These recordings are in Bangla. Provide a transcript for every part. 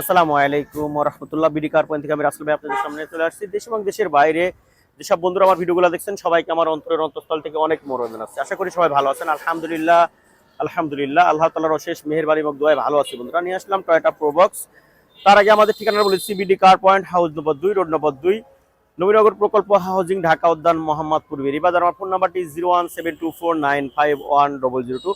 আসসালামু আলাইকুম রহমতুল্লাহ বিডি কার পয়েন্ট থেকে আমি রাসুল ভাই আপনাদের সামনে চলে আসছি। দেশ এবং দেশের বাইরে যেসব বন্ধুরা আমার ভিডিওগুলো দেখছেন, সবাইকে আমার অন্তরের অন্তঃস্থল থেকে অনেক মনোরঞ্জন আছে। আশা করি সবাই ভালো আছেন। আলহামদুলিল্লাহ আলহামদুলিল্লাহ, আল্লাহ তালার অশেষ মেহরবানি এবং দোয়ায় ভালো আছে বন্ধুরা। নিয়ে আসলাম টয়টা প্রোবক্স তার আগে আমাদের ঠিকানা বলেছি BD car point house number দুই, রোড নম্বর দুই। নবীনগর প্রকল্প হাউজিং ঢাকা উদ্যান মোহাম্মদপুর বেরিবাজার আমার ফোন নাম্বারটি zero one seven two four nine five one double zero two.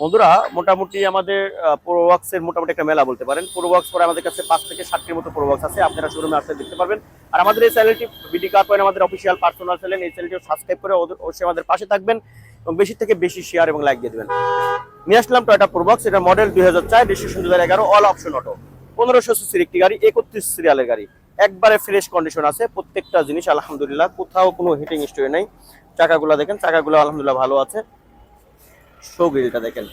বন্ধুরা, মোটামুটি আমাদের প্রোবক্সের মোটামুটি একটা মেলা বলতে পারেন। প্রোবক্স পরে আমাদের কাছে পাঁচ থেকে ষাটটির মতো প্রোবক্স আছে। আপনারা শোরুমে আসতে দেখতে পারবেন। আর আমাদের এই চ্যানেলটি বিডি কার পয়েন্ট আমাদের অফিসিয়াল পার্সোনাল চ্যানেল এই চ্যানেলটি সাবস্ক্রাইব করে অবশ্যই আমাদের পাশে থাকবেন এবং বেশি থেকে বেশি শেয়ার এবং লাইক দিয়ে দেবেন। নিয়ে আসলাম টয়টা প্রোবক্স এটা মডেল দুই হাজার চার রেজিস্ট্রেশন দু হাজার এগারো অল অপশন অটো পনেরোশো সিসির একটি গাড়ি, একত্রিশ সিরিয়ালের গাড়ি। একবারে ফ্রেশ কন্ডিশন আছে, প্রত্যেকটা জিনিস আলহামদুলিল্লাহ, কোথাও কোনো হিটিং স্টোরি নেই। চাকাগুলো দেখেন, চাকাগুলো আলহামদুলিল্লাহ ভালো আছে। শো গ্রিলটা দেখেন,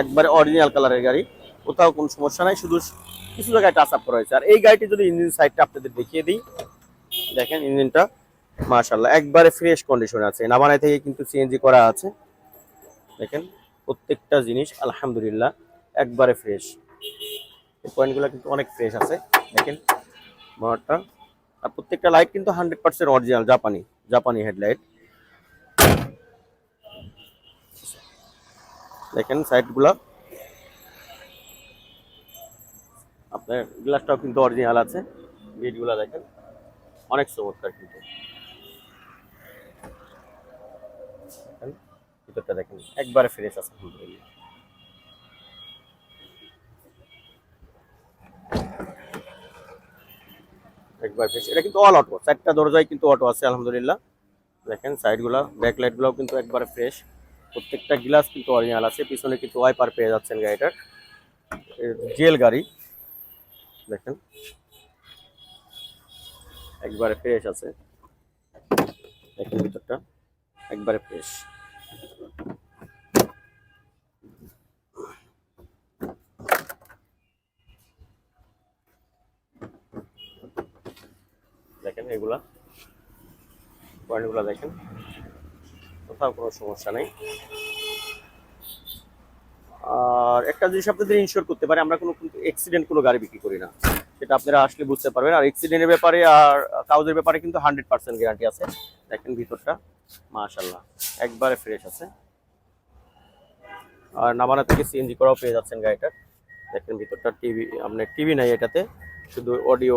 একবারে অরিজিনাল কালারের গাড়ি, কোথাও কোনো সমস্যা নাই, শুধু কিছু জায়গায় টাচ আপ করা আর এই গাড়িটি যদি ইঞ্জিন সাইডটা আপনাদের দেখিয়ে দিই, দেখেন ইঞ্জিনটা মাশাল্লাহ একবারে ফ্রেশ কন্ডিশনে আছে। নামানাই থেকে কিন্তু সিএনজি করা আছে। দেখেন, প্রত্যেকটা জিনিস আলহামদুলিল্লাহ, একবারে ফ্রেশ পয়েন্টগুলো কিন্তু অনেক ফ্রেশ আছে। দেখেন মোটরটা আর প্রত্যেকটা লাইট কিন্তু হান্ড্রেড পার্সেন্ট অরিজিনাল জাপানি জাপানি হেডলাইট দেখেন সাইডগুলা আপনার গ্লাসটাও কিন্তু অরিজিনাল আছে। বিটগুলো দেখেন, অনেক চমৎকার কিন্তু। ভিতরটা দেখেন, একবারে ফ্রেশ আছে। আলহামদুলিল্লাহ একবার ফ্রেশ এটা কিন্তু অল অটো চারটা দরজায় কিন্তু অটো আছে, আলহামদুলিল্লাহ। দেখেন সাইডগুলো ব্যাক লাইটগুলোও কিন্তু একবারে ফ্রেশ প্রত্যেকটা গ্লাস কিন্তু অরিজিনাল আছে, পিছনে কিন্তু ওয়াইপার পেয়ে যাচ্ছেন গাড়িটার। জেল গাড়ি। দেখেন, একবারে ফ্রেশ আছে। দেখেন ভিতরটা, একবারে ফ্রেশ দেখেন এগুলা। পয়েন্টগুলো দেখেন। কোথাও কোনো সমস্যা নেই। আর একটা জিনিস আপনাদের ইনশিওর করতে পারে, আমরা কোনো কিন্তু অ্যাক্সিডেন্ট কোনো গাড়ি বিক্রি করি না। সেটা আপনারা আসলে বুঝতে পারবেন। আর অ্যাক্সিডেন্টের ব্যাপারে আর কাউজের ব্যাপারে কিন্তু হান্ড্রেড পার্সেন্ট গ্যারান্টি আছে। দেখেন ভিতরটা। মাশাল্লাহ একবারে ফ্রেশ আছে। আর নামানা থেকে সিএনজি করাও পেয়ে যাচ্ছেন গাড়িটার দেখেন ভিতরটা টিভি, আপনার টিভি নাই এটাতে। শুধু অডিও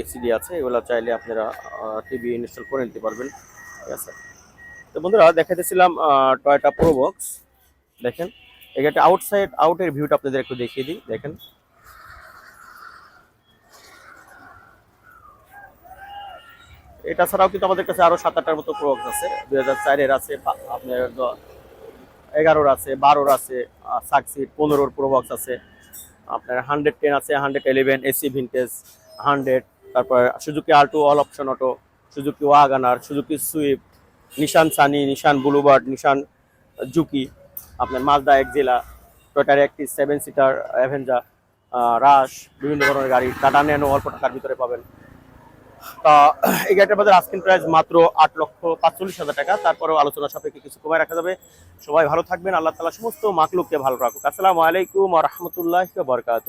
এসিডি আছে, এগুলো চাইলে আপনারা টিভি ইনস্টল করে নিতে পারবেন। ঠিক আছে? তো বন্ধুরা দেখাতেছিলাম টয়টা প্রোবক্স দেখেন এখানে আউটসাইড আউটের ভিউটা আপনাদের একটু দেখিয়ে দিই। দেখেন। এটা ছাড়াও কিন্তু আমাদের কাছে আরও সাত আটটার মতো প্রোবক্স আছে। দুই হাজার চারের আছে আপনার এগারোর আছে, বারোর আছে সাকসিড পনেরোর প্রোবক্স আছে। আপনার হান্ড্রেড টেন আছে hundred eleven AC vintage hundred তারপর Suzuki Alto all option auto Suzuki Wagon R Suzuki Swift Nissan Sunny Nissan Bluebird Nissan Juke আপনার মালদা একজেলা টয়টার একটি সেভেন সিটার অ্যাভেঞ্জা রাশ বিভিন্ন ধরনের গাড়ি টাটা ন্যানো অল্প টাকার ভিতরে পাবেন। তা এই গাড়িটার বাজার আস্কিং প্রাইস মাত্র আট লক্ষ পাঁচচল্লিশ হাজার টাকা। তারপরেও আলোচনা সাপেক্ষে কিছু কমায় রাখা যাবে। সবাই ভালো থাকবেন। আল্লাহ তালা সমস্ত মাকলুককে ভালো রাখুক। আসসালামু আলাইকুম রহমতুল্লাহ বরকাত